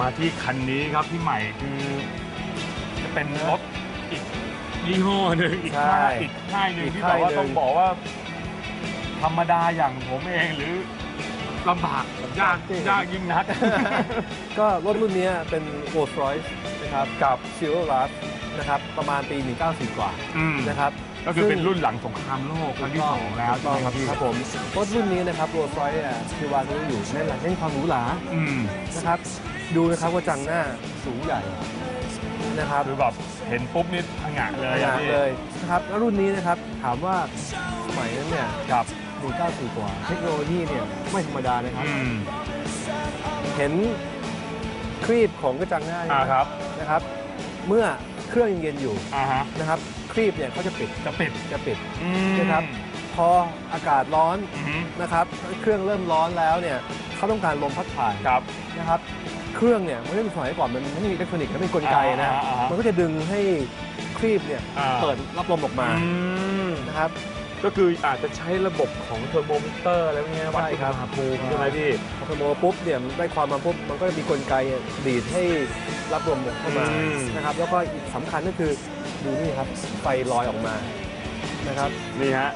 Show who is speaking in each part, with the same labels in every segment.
Speaker 1: มาที่คันนี้ครับพี่ใหม่คือจะเป็นรถอีกยี่ห้อหนึ่งอีก
Speaker 2: ใช่
Speaker 1: ค่ายอีกค่ายหนึ่ง
Speaker 2: อีก
Speaker 1: ที่แบบว่า
Speaker 2: ค่ายหนึ่ง
Speaker 1: ต้องบอกว่า ธรรมดาอย่างผมเองหรือลำบากยากยากยิ่งนัก
Speaker 2: ก็รถรุ่นเนี้ยเป็น Rolls Royce นะครับกับ Silver Rush นะครับประมาณปี 1940กว่า
Speaker 1: อืม
Speaker 2: นะครับ
Speaker 1: ก็คือเป็นรุ่นหลังสงครามโลกครั้งที่สองแล้ว
Speaker 2: ถูก
Speaker 1: ใช่
Speaker 2: ต้อง
Speaker 1: ไหมครับพี่
Speaker 2: ครับผมรถรุ่นนี้นะครับ Rolls Royce เนี่ยคือวางรู้อยู่เน้นหลักเน้นความหรูหรา
Speaker 1: อืม
Speaker 2: นะครับ ดูนะครับว่าจังหน้าสูงใหญ่นะครับ
Speaker 1: คือแบบเห็นปุ๊บนี่ผงะเลย
Speaker 2: ข
Speaker 1: อะ
Speaker 2: นาด
Speaker 1: พี่
Speaker 2: เลยนะครับแล้วรุ่นนี้นะครับถามว่าสมัยนั้นเนี่ย
Speaker 1: ครับ
Speaker 2: 1940กว่า เทคโนโลยีเนี่ยไม่ธรรมดานะครับ
Speaker 1: อืม
Speaker 2: เห็นครีบของกระจังหน้าเนี่ย
Speaker 1: อ่าครับ
Speaker 2: นะครับ เมื่อเครื่องยังเย็นอยู่
Speaker 1: อ่าฮะ
Speaker 2: นะครับครีบเนี่ยเขาจะปิด
Speaker 1: จะปิด
Speaker 2: จะปิด
Speaker 1: อืม
Speaker 2: นะครับ พออากาศร้อน
Speaker 1: อืม
Speaker 2: นะครับเครื่องเริ่มร้อนแล้วเนี่ยเขาต้องการลมพัดผ่าน
Speaker 1: ครับ
Speaker 2: นะครับ เครื่องเนี่ยมันไม่ได้สมัยก่อนมันไม่มีอิเล็กทรอนิกส์มันเป็นกลไกนะ
Speaker 1: อ่าอ่าอ่ามั
Speaker 2: มันก็จะดึงให้ครีบเนี่ย
Speaker 1: อ่า
Speaker 2: เปิดรับลมออกมา
Speaker 1: อืม
Speaker 2: นะครับ
Speaker 1: ก็คืออาจจะใช้ระบบของเทอร์โมมิเตอร์อะไรพวกเนี้ยวัด
Speaker 2: ใช่
Speaker 1: อุณ
Speaker 2: ครับ
Speaker 1: หภูมิใช่ไหมพี่
Speaker 2: พอขโมยปุ๊บเนี่ยมันได้ความมาปุ๊บมันก็จะมีกลไกดีดให้รับลมเข้ามา
Speaker 1: อืม
Speaker 2: นะครับแล้วก็อีกสำคัญก็คือดูนี่ครับไฟลอยออกมานะครับ
Speaker 1: นี่ฮะ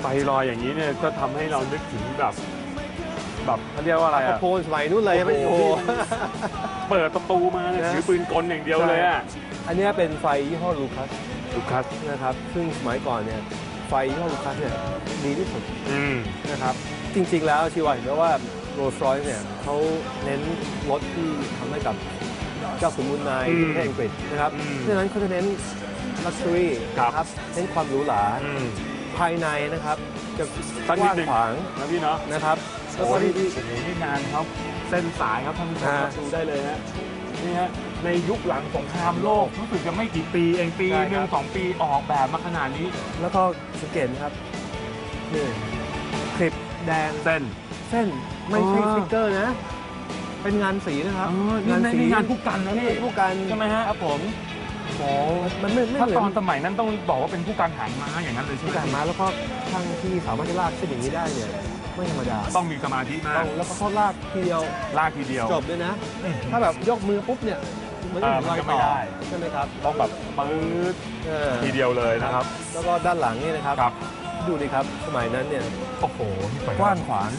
Speaker 1: ไฟลอยอย่างนี้เนี่ยก็ทำให้เรานึกถึงแบบ แบบเขาเรียกว่าอะไร
Speaker 2: กระ
Speaker 1: อะ
Speaker 2: โปรงสมัยนู้นเลย
Speaker 1: โอ้
Speaker 2: ไม่
Speaker 1: โห
Speaker 2: โอ้โห
Speaker 1: เปิดประตูมาเนี่ย
Speaker 2: นะ
Speaker 1: ถือปืนกลอย่างเดียวเลยอะ
Speaker 2: อันเนี้ยเป็นไฟยี่ห้อลูคัส
Speaker 1: ลูคัส
Speaker 2: นะครับ ซึ่งสมัยก่อนเนี่ยไฟยี่ห้อลูคัสเนี่ยดีที่สุด
Speaker 1: อืม
Speaker 2: นะครับ จริงๆแล้วชีวาเห็นไหมว่าโรลส์รอยซ์เนี่ยเขาเน้นรถที่ทำให้กับเจ้าสมุนนาย
Speaker 1: อืม
Speaker 2: ที่ประเทศอังกฤษนะครับ
Speaker 1: อืม
Speaker 2: เพราะฉะนั้นเขาจะเน้นลักชัวรี่
Speaker 1: ครับ
Speaker 2: นะครับ เน้นความหรูหรา
Speaker 1: อืม
Speaker 2: ภายในนะครับ จะ
Speaker 1: สัก
Speaker 2: ก
Speaker 1: นิด
Speaker 2: ว้าง
Speaker 1: หนึ่ง
Speaker 2: ขวาง
Speaker 1: นะพี่เนาะ
Speaker 2: นะครับ
Speaker 1: แล้
Speaker 2: แล้วว
Speaker 1: ก็
Speaker 2: ก็
Speaker 1: ที่
Speaker 2: ที่
Speaker 1: ที่โอ้โหนี่งานเขาเส้นสายครับท่านผู้ชมครับ
Speaker 2: อ่า
Speaker 1: ดูได้เลยฮะนี่ฮะในยุคหลังสงครามโลกรู้สึกจะไม่กี่ปีเองปี
Speaker 2: ใช่
Speaker 1: ห
Speaker 2: ค
Speaker 1: นึ่
Speaker 2: รั
Speaker 1: ง
Speaker 2: บ
Speaker 1: สองปีออกแบบมาขนาดนี้
Speaker 2: แล้วก็สังเกตนะครับนี่คลิปแดง
Speaker 1: เส้น
Speaker 2: เส้นไม่ใช่
Speaker 1: อ๋อ
Speaker 2: สติ๊กเกอร์นะ เป็นงานสีนะครับ
Speaker 1: นี่ในนี่งานผู้กันนะพี่
Speaker 2: ผู้กัน
Speaker 1: ใช่ไหมฮะ
Speaker 2: ครับผม
Speaker 1: โอ้
Speaker 2: มันไม่ไม่
Speaker 1: ถ้า
Speaker 2: เหมื
Speaker 1: ต
Speaker 2: อ
Speaker 1: อน
Speaker 2: น
Speaker 1: สมัยนั้นต้องบอกว่าเป็นผู้การหางม้าอย่างนั้นเลยใช่
Speaker 2: ผู้
Speaker 1: ไหม
Speaker 2: กันมาแล้วก็ช่างที่สามารถจะลากเส้นอย่างนี้ได้เนี่ย ไม่ธรรมดา
Speaker 1: ต้องมีสมาธิมา
Speaker 2: ต้
Speaker 1: ก
Speaker 2: องแล้วก็เขาลากทีเดียว
Speaker 1: ลากทีเดียว
Speaker 2: จบด้วยนะ ถ้าแบบยกมือปุ๊บเนี่ยมันก็
Speaker 1: อ่า
Speaker 2: ถึงรอย
Speaker 1: มันก็ไม่
Speaker 2: ต่อ
Speaker 1: ได้
Speaker 2: ใช่ไหมครับ
Speaker 1: ต้องแบบปื๊ด
Speaker 2: เออ
Speaker 1: ทีเดียวเลยนะครับ
Speaker 2: แล้วก็ด้านหลังนี่นะครับ
Speaker 1: ครับ
Speaker 2: ดูดิครับสมัยนั้นเนี่ย
Speaker 1: โอ้โหนี่ไป
Speaker 2: กว้างขวาง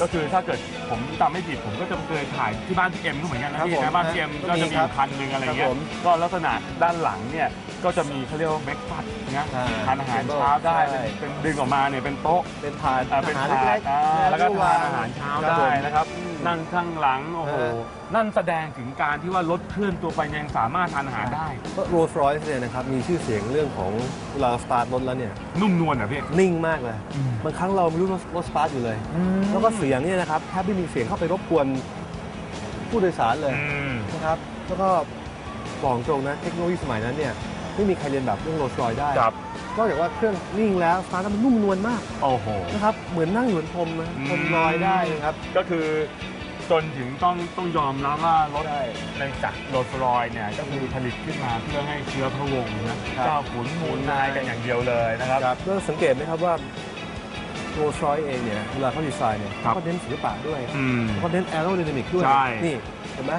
Speaker 1: ก็คือถ้าเกิดผมจำไม่ผิดผมก็จะเคยถ่ายที่บ้านพี่เอ็มก็เหมือนกันนะครับพี่
Speaker 2: ผม
Speaker 1: นะบ้านพี่เอ็ม
Speaker 2: ก็
Speaker 1: ก็
Speaker 2: มี
Speaker 1: จะมี
Speaker 2: ค
Speaker 1: อ
Speaker 2: รับ
Speaker 1: ยู่คันหนึ่งอะไรเงี้
Speaker 2: ครั
Speaker 1: ย
Speaker 2: บผม
Speaker 1: ก็ลักษณะด้านหลังเนี่ย ก็จะมีเขาเรียกว่าเบรกฟาสต์นะ
Speaker 2: อ่า
Speaker 1: ทานอาหารเช้าได้
Speaker 2: ใช่
Speaker 1: เป็นเป็นดึงออกมาเนี่ยเป็นโต๊ะ
Speaker 2: เป็นถาด
Speaker 1: อ่าเป็น
Speaker 2: อาหาร
Speaker 1: ถา
Speaker 2: เล็
Speaker 1: ด
Speaker 2: ก
Speaker 1: อ่า
Speaker 2: ๆ
Speaker 1: แล้วก็
Speaker 2: ว
Speaker 1: ทางนอาหารเช้า
Speaker 2: ครับ
Speaker 1: ได้
Speaker 2: ผม
Speaker 1: นะครับ
Speaker 2: อืม
Speaker 1: นั่งข้างหลังโอ้โห
Speaker 2: เออ
Speaker 1: นั่นแสดงถึงการที่ว่ารถเคลื่อนตัวไปยังสามารถทานอาหารได้
Speaker 2: โรลส์รอยซ์เนี่ยนะครับมีชื่อเสียงเรื่องของเวลาสตาร์ทรถแล้วเนี่ย
Speaker 1: นุ่มนวลเหรอพี่
Speaker 2: นิ่งมากเลยบางครั้งเราไม่รู้รถสตาร์ทอยู่เลย แล้วก็เสียงเนี่ยนะครับแทบไม่มีเสียงเข้าไปรบกวนผู้โดยสารเลย
Speaker 1: อืม
Speaker 2: นะครับแล้วก็บอกตรงนะเทคโนโลยีสมัยนั้นเนี่ย ไม่มีใครเรียนแบบเรื่องโรลส์รอยซ์ได้
Speaker 1: ครับ
Speaker 2: นอกจากว่าเครื่องนิ่งแล้วสตาร์ทแล้วมันนุ่มนวลมาก
Speaker 1: โอ้โห
Speaker 2: นะครับเหมือนนั่งอยู่บนพรมนะ
Speaker 1: อืม
Speaker 2: พรมลอยได้นะครับ
Speaker 1: ก็คือจนถึงต้องต้องยอมรับว่ารถ
Speaker 2: ใช่
Speaker 1: ในจากโรลส์รอยซ์เนี่ยก็คือผลิตขึ้นมาเพื่อให้เชื้อพระวงศ์นะครับเจ้าขุนมูลนายกันอย่างเดียวเลยนะครับ
Speaker 2: ครับก็สังเกตไหมครับว่าโรลส์รอยซ์เองเนี่ยเวลาเขาดีไซน์เนี่ย
Speaker 1: ครับ
Speaker 2: เขาเน้นศิลปะด้วย
Speaker 1: อืม
Speaker 2: เขาเน้นแอโร d y นามิกด้วย
Speaker 1: ใช่
Speaker 2: นี่เห็นไหม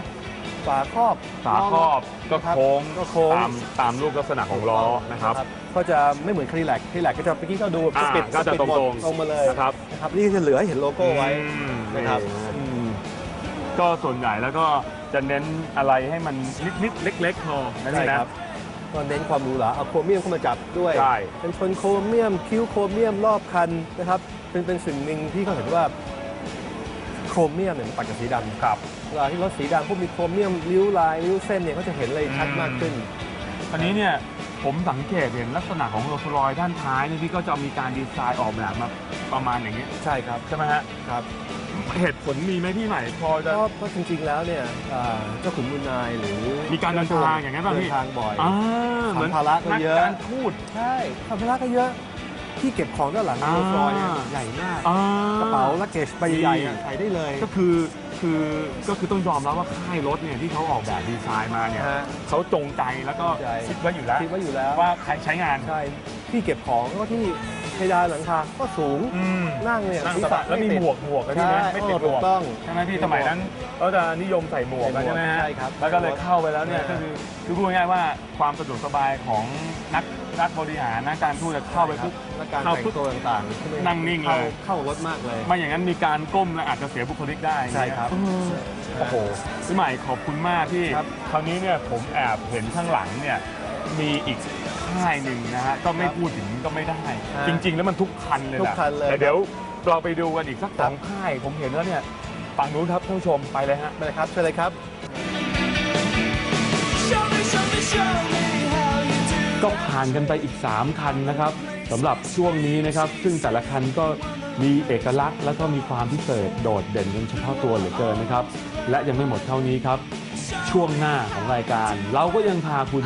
Speaker 2: ฝาครอบ
Speaker 1: ฝาครอบก็
Speaker 2: ครับ
Speaker 1: โค้ง
Speaker 2: ก็โค้ง
Speaker 1: ตามตามรูปลักษณะของล้อนะครับ
Speaker 2: ก็จะไม่เหมือนคลีแลกคลีแลกก็จะเมื่อกี้ก็ดู
Speaker 1: อ่า
Speaker 2: ปิด
Speaker 1: ก็จะ
Speaker 2: ปิด
Speaker 1: ตรง
Speaker 2: หมด
Speaker 1: ๆ
Speaker 2: ตรงมาเลย
Speaker 1: นะครับ
Speaker 2: นะครับนี่จะเหลือให้เห็นโลโก้ไว้
Speaker 1: อืม
Speaker 2: นะครับ
Speaker 1: นี่
Speaker 2: อืม
Speaker 1: ก็ส่วนใหญ่แล้วก็จะเน้นอะไรให้มันนิดๆเล็กๆพอนะ
Speaker 2: ใช่
Speaker 1: พี่นะครับ
Speaker 2: ก็เน้นความหรูหราเอาโครเมียมเข้ามาจับด้วย
Speaker 1: ใช่
Speaker 2: เป็นชนโครเมียม คิ้วโครเมียมรอบคันนะครับเป็นเป็นสิ่งหนึ่งที่เขาเห็นว่า โครเมียมเนี่ยมันตัดกับสีดำ
Speaker 1: ครับ
Speaker 2: เวลาที่รถสีดำพวกมีโครเมียมริ้วลายริ้วเส้นเนี่ยเขาจะเห็นเลยชัดมากขึ้น
Speaker 1: อันนี้เนี่ยผมสังเกตเห็นลักษณะของโรลส์รอยซ์ด้านท้ายนี่พี่ก็จะมีการดีไซน์ออกแบบมาประมาณอย่างเงี้ย
Speaker 2: ใช่ครับ
Speaker 1: ใช่ไหมฮะ
Speaker 2: ครับ
Speaker 1: เหตุผลมีไหมพี่ใหม่พอจะ
Speaker 2: ก็ก็จริงๆแล้วเนี่ยอ่าเจ้าขุนมูลนายหรือ
Speaker 1: มีการเดินทางอย่างนั้นป่ะพี่
Speaker 2: เดินทางบ่อย
Speaker 1: อ่าเหมือน
Speaker 2: สัมภาระก็
Speaker 1: นัก
Speaker 2: เยอะ
Speaker 1: การทูต
Speaker 2: ใช่สัมภาระก็เยอะ ที่เก็บของด้านหลัง
Speaker 1: อ่า
Speaker 2: โรลส์รอยซ์เนี่ยใหญ่มาก
Speaker 1: อ่
Speaker 2: กระเป๋าลักเกจใบใหญ่ๆอะใส่ได้เลย
Speaker 1: ก็คือคือก็คือต้องยอมรับว่าค่ายรถเนี่ยที่เขาออกแบบดีไซน์มาเนี่ย
Speaker 2: ฮะ
Speaker 1: เขาจงใจแล้วก็
Speaker 2: จงใจ
Speaker 1: คิดไว้อยู่แล้ว
Speaker 2: คิดไว้อยู่แล้ว
Speaker 1: ว่าใครใช้งาน
Speaker 2: ใช่ที่เก็บของแล้วก็ที่ เพดานหลังคาก็สูง
Speaker 1: อืม
Speaker 2: นั่งเนี่ย
Speaker 1: นั่ง
Speaker 2: ศีร
Speaker 1: ส
Speaker 2: ษะ
Speaker 1: บายแล้วมี
Speaker 2: ไติด
Speaker 1: หมวกหมวกนะพี่
Speaker 2: ใช่
Speaker 1: นะไม่ติดห
Speaker 2: ถู
Speaker 1: มว
Speaker 2: ก
Speaker 1: ก
Speaker 2: ต้อง
Speaker 1: ใช่ไหมพี่สมัยนั้นเขาจะนิยมใส่หมวกกัน
Speaker 2: ใส่หมวก
Speaker 1: ใช่ไหมฮะ
Speaker 2: ใช่ครับ
Speaker 1: แล้วก็เลยเข้าไปแล้วเนี่ย
Speaker 2: ใช่
Speaker 1: ก็คือคือพูดง่ายๆว่าความสะดวกสบายของนักนักบริหารนักการทูตจะเข้าไปปุ๊บ
Speaker 2: และการ
Speaker 1: เข้า
Speaker 2: แต่
Speaker 1: ปุ๊บ
Speaker 2: งตัวต่างๆใช่ไหม
Speaker 1: นั่งนิ่งเลย
Speaker 2: ข้าเข้ารถมากเลย
Speaker 1: ไม่อย่างนั้นมีการก้มแล้วอาจจะเสียบุคลิกได้
Speaker 2: ใช่ครับ
Speaker 1: อืมโอ้โห พี่ใหม่ขอบคุณมากที่
Speaker 2: ครับ
Speaker 1: คราวนี้เนี่ยผมแอบเห็นข้างหลังเนี่ย มีอีกค่ายหนึ่งนะฮะก็ไม่
Speaker 2: ครับ
Speaker 1: พูดถึงก็ไม่ได้
Speaker 2: ฮะ
Speaker 1: จริง ๆ แล้วมันทุกคันเลย
Speaker 2: ทุ
Speaker 1: แหะ
Speaker 2: กคันเลย
Speaker 1: แต่เดี๋ยวเราไปดูกันอีกสัก
Speaker 2: ค
Speaker 1: ส
Speaker 2: รั
Speaker 1: อบงค่ายผมเห็นแล้วเนี่ยฝั่งนู้นครับท่านผู้ชมไปเลยฮะ
Speaker 2: ไปเลยครับเชิญเลยครับ
Speaker 3: Show me, show me, show me how you do.
Speaker 1: ก็ผ่านกันไปอีก 3 คันนะครับสำหรับช่วงนี้นะครับ ซึ่งแต่ละคันก็มีเอกลักษณ์แล้วก็มีความพิเศษโดดเด่นเป็นเฉพาะตัวเหลือเกินนะครับ และยังไม่หมดเท่านี้ครับ ช่วงหน้าของรายการ เราก็ยังพาคุณ